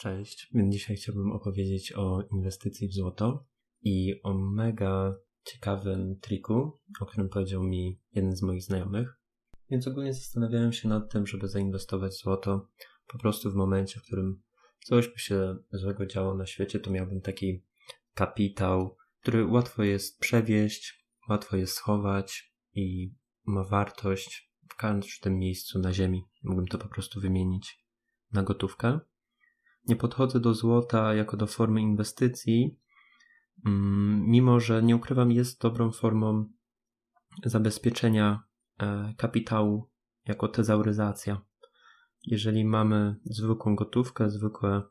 Cześć, dzisiaj chciałbym opowiedzieć o inwestycji w złoto i o mega ciekawym triku, o którym powiedział mi jeden z moich znajomych. Więc ogólnie zastanawiałem się nad tym, żeby zainwestować w złoto po prostu w momencie, w którym coś by się złego działo na świecie, to miałbym taki kapitał, który łatwo jest przewieźć, łatwo jest schować i ma wartość w każdym miejscu na ziemi. Mógłbym to po prostu wymienić na gotówkę. Nie podchodzę do złota jako do formy inwestycji, mm, mimo że nie ukrywam, jest dobrą formą zabezpieczenia e, kapitału jako tezauryzacja. Jeżeli mamy zwykłą gotówkę, zwykłe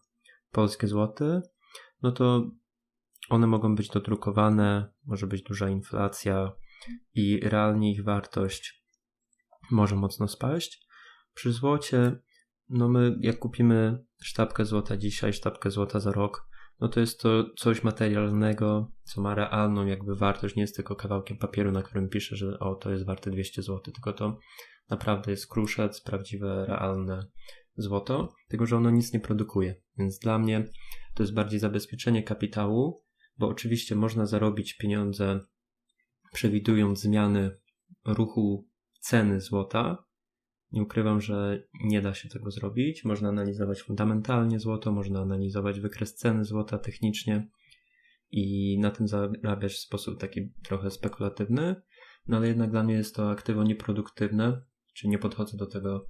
polskie złoty, no to one mogą być dodrukowane, może być duża inflacja i realnie ich wartość może mocno spaść. Przy złocie no my jak kupimy sztabkę złota dzisiaj, sztabkę złota za rok, no to jest to coś materialnego, co ma realną jakby wartość, nie jest tylko kawałkiem papieru, na którym pisze, że o, to jest warte 200 zł, tylko to naprawdę jest kruszec, prawdziwe, realne złoto, tylko że ono nic nie produkuje. Więc dla mnie to jest bardziej zabezpieczenie kapitału, bo oczywiście można zarobić pieniądze przewidując zmiany ruchu ceny złota, nie ukrywam, że nie da się tego zrobić. Można analizować fundamentalnie złoto, można analizować wykres ceny złota technicznie i na tym zarabiać w sposób taki trochę spekulatywny, no ale jednak dla mnie jest to aktywo nieproduktywne, czyli nie podchodzę do tego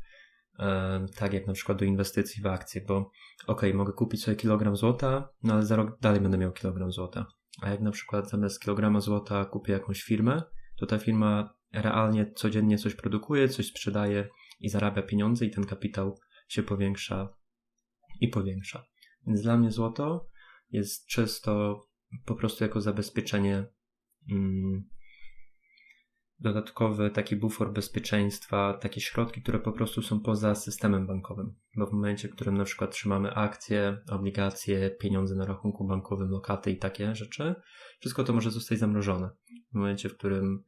e, tak jak na przykład do inwestycji w akcje, bo ok, mogę kupić sobie kilogram złota, no ale za rok dalej będę miał kilogram złota. A jak na przykład zamiast kilograma złota kupię jakąś firmę, to ta firma realnie codziennie coś produkuje, coś sprzedaje i zarabia pieniądze i ten kapitał się powiększa i powiększa. Więc dla mnie złoto jest czysto po prostu jako zabezpieczenie mm, dodatkowy taki bufor bezpieczeństwa, takie środki, które po prostu są poza systemem bankowym. Bo w momencie, w którym na przykład trzymamy akcje, obligacje, pieniądze na rachunku bankowym, lokaty i takie rzeczy, wszystko to może zostać zamrożone. W momencie, w którym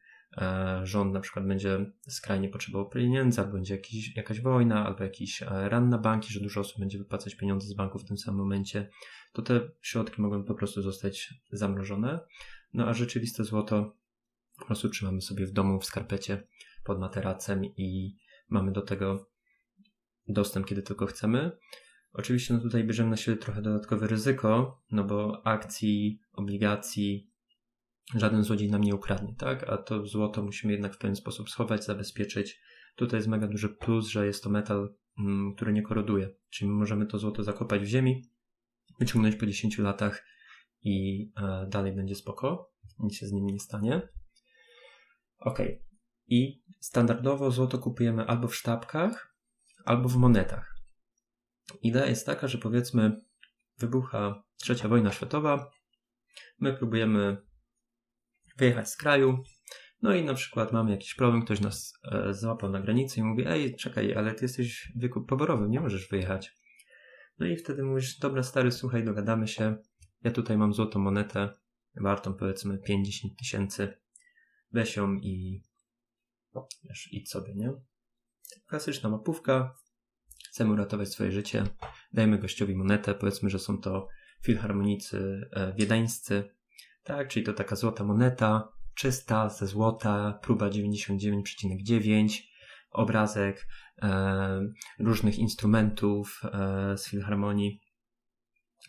rząd na przykład będzie skrajnie potrzebował pieniędzy, albo będzie jakiś, jakaś wojna, albo jakiś e, ran na banki, że dużo osób będzie wypłacać pieniądze z banków w tym samym momencie, to te środki mogą po prostu zostać zamrożone. No a rzeczywiste złoto po prostu trzymamy sobie w domu, w skarpecie, pod materacem i mamy do tego dostęp, kiedy tylko chcemy. Oczywiście no tutaj bierzemy na siebie trochę dodatkowe ryzyko, no bo akcji, obligacji, żaden złodziej nam nie ukradnie, tak? A to złoto musimy jednak w pewien sposób schować, zabezpieczyć. Tutaj jest mega duży plus, że jest to metal, mm, który nie koroduje. Czyli możemy to złoto zakopać w ziemi, wyciągnąć po 10 latach i e, dalej będzie spoko. Nic się z nim nie stanie. Ok. I standardowo złoto kupujemy albo w sztabkach, albo w monetach. Idea jest taka, że powiedzmy wybucha trzecia wojna światowa, my próbujemy wyjechać z kraju. No i na przykład mamy jakiś problem, ktoś nas e, złapał na granicy i mówi, ej, czekaj, ale ty jesteś w wieku poborowym, nie możesz wyjechać. No i wtedy mówisz, dobra stary, słuchaj, dogadamy się, ja tutaj mam złotą monetę, wartą powiedzmy 50 tysięcy, weź ją i wiesz, idź sobie, nie? Klasyczna mapówka, chcemy uratować swoje życie, dajmy gościowi monetę, powiedzmy, że są to filharmonicy e, wiedeńscy, tak, czyli to taka złota moneta, czysta, ze złota, próba 99,9, obrazek e, różnych instrumentów e, z filharmonii.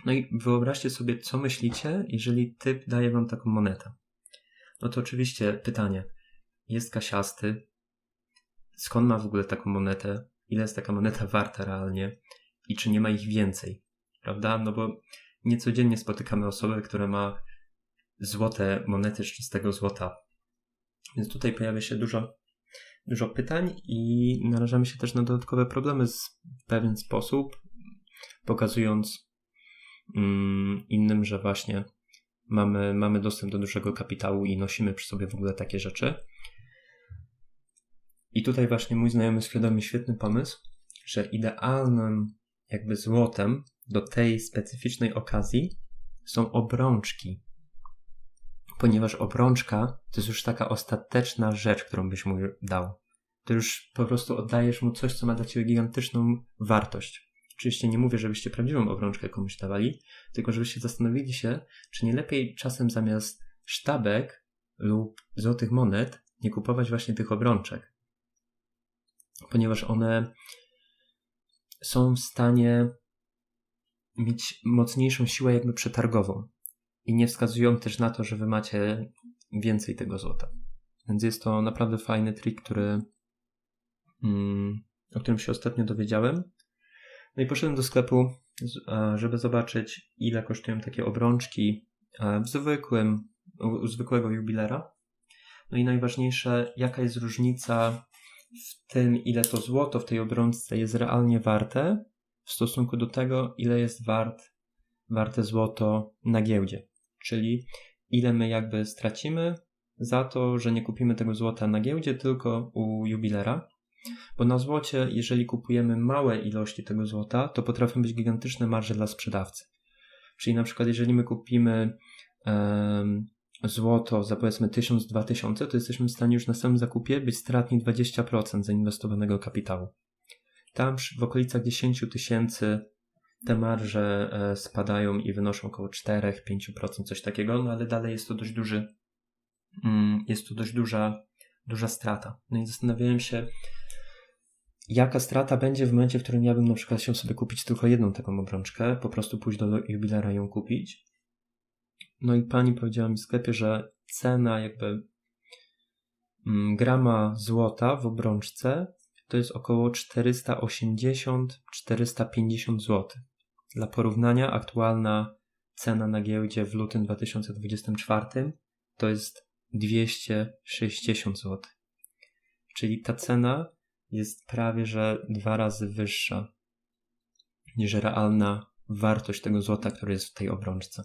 No i wyobraźcie sobie, co myślicie, jeżeli typ daje wam taką monetę. No to oczywiście pytanie, jest kasiasty, skąd ma w ogóle taką monetę, ile jest taka moneta warta realnie i czy nie ma ich więcej, prawda? No bo niecodziennie spotykamy osobę, która ma złote monety z czystego złota. Więc tutaj pojawia się dużo, dużo pytań i narażamy się też na dodatkowe problemy w pewien sposób, pokazując mm, innym, że właśnie mamy, mamy dostęp do dużego kapitału i nosimy przy sobie w ogóle takie rzeczy. I tutaj właśnie mój znajomy świadomi świetny pomysł, że idealnym jakby złotem do tej specyficznej okazji są obrączki ponieważ obrączka to jest już taka ostateczna rzecz, którą byś mu dał. To już po prostu oddajesz mu coś, co ma dla ciebie gigantyczną wartość. Oczywiście nie mówię, żebyście prawdziwą obrączkę komuś dawali, tylko żebyście zastanowili się, czy nie lepiej czasem zamiast sztabek lub złotych monet nie kupować właśnie tych obrączek. Ponieważ one są w stanie mieć mocniejszą siłę jakby przetargową i nie wskazują też na to, że wy macie więcej tego złota. Więc jest to naprawdę fajny trik, który, mm, o którym się ostatnio dowiedziałem. No i poszedłem do sklepu, żeby zobaczyć, ile kosztują takie obrączki w zwykłym, u zwykłego jubilera. No i najważniejsze, jaka jest różnica w tym, ile to złoto w tej obrączce jest realnie warte w stosunku do tego, ile jest wart, warte złoto na giełdzie. Czyli ile my jakby stracimy za to, że nie kupimy tego złota na giełdzie, tylko u jubilera. Bo na złocie, jeżeli kupujemy małe ilości tego złota, to potrafią być gigantyczne marże dla sprzedawcy. Czyli na przykład, jeżeli my kupimy um, złoto za powiedzmy 1000-2000, to jesteśmy w stanie już na samym zakupie być stratni 20% zainwestowanego kapitału. Tam w okolicach 10 tysięcy te marże e, spadają i wynoszą około 4-5%, coś takiego, no ale dalej jest to dość duży, mm, jest to dość duża, duża strata. No i zastanawiałem się, jaka strata będzie w momencie, w którym ja bym na przykład chciał sobie kupić tylko jedną taką obrączkę, po prostu pójść do jubilera ją kupić. No i pani powiedziała mi w sklepie, że cena jakby mm, grama złota w obrączce to jest około 480-450 zł. Dla porównania, aktualna cena na giełdzie w lutym 2024 to jest 260 zł. Czyli ta cena jest prawie że dwa razy wyższa niż realna wartość tego złota, który jest w tej obrączce.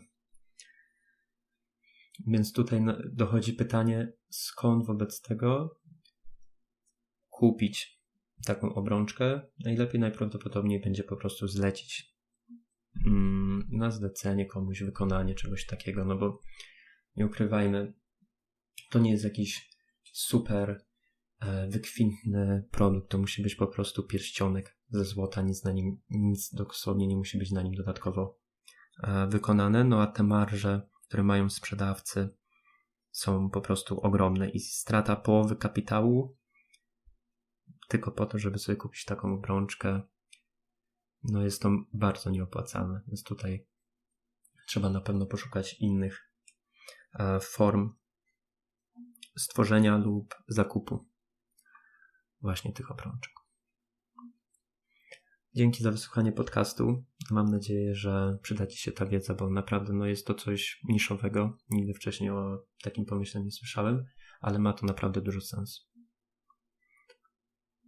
Więc tutaj dochodzi pytanie, skąd wobec tego kupić taką obrączkę? Najlepiej najprawdopodobniej będzie po prostu zlecić na zlecenie komuś wykonanie czegoś takiego, no bo nie ukrywajmy, to nie jest jakiś super e, wykwintny produkt, to musi być po prostu pierścionek ze złota, nic na nim, nic dosłownie nie musi być na nim dodatkowo e, wykonane, no a te marże które mają sprzedawcy, są po prostu ogromne i strata połowy kapitału tylko po to, żeby sobie kupić taką obrączkę, no jest to bardzo nieopłacalne. Więc tutaj trzeba na pewno poszukać innych e, form stworzenia lub zakupu właśnie tych obrączek. Dzięki za wysłuchanie podcastu. Mam nadzieję, że przyda Ci się ta wiedza, bo naprawdę no, jest to coś niszowego. Nigdy wcześniej o takim pomyśle nie słyszałem, ale ma to naprawdę dużo sensu.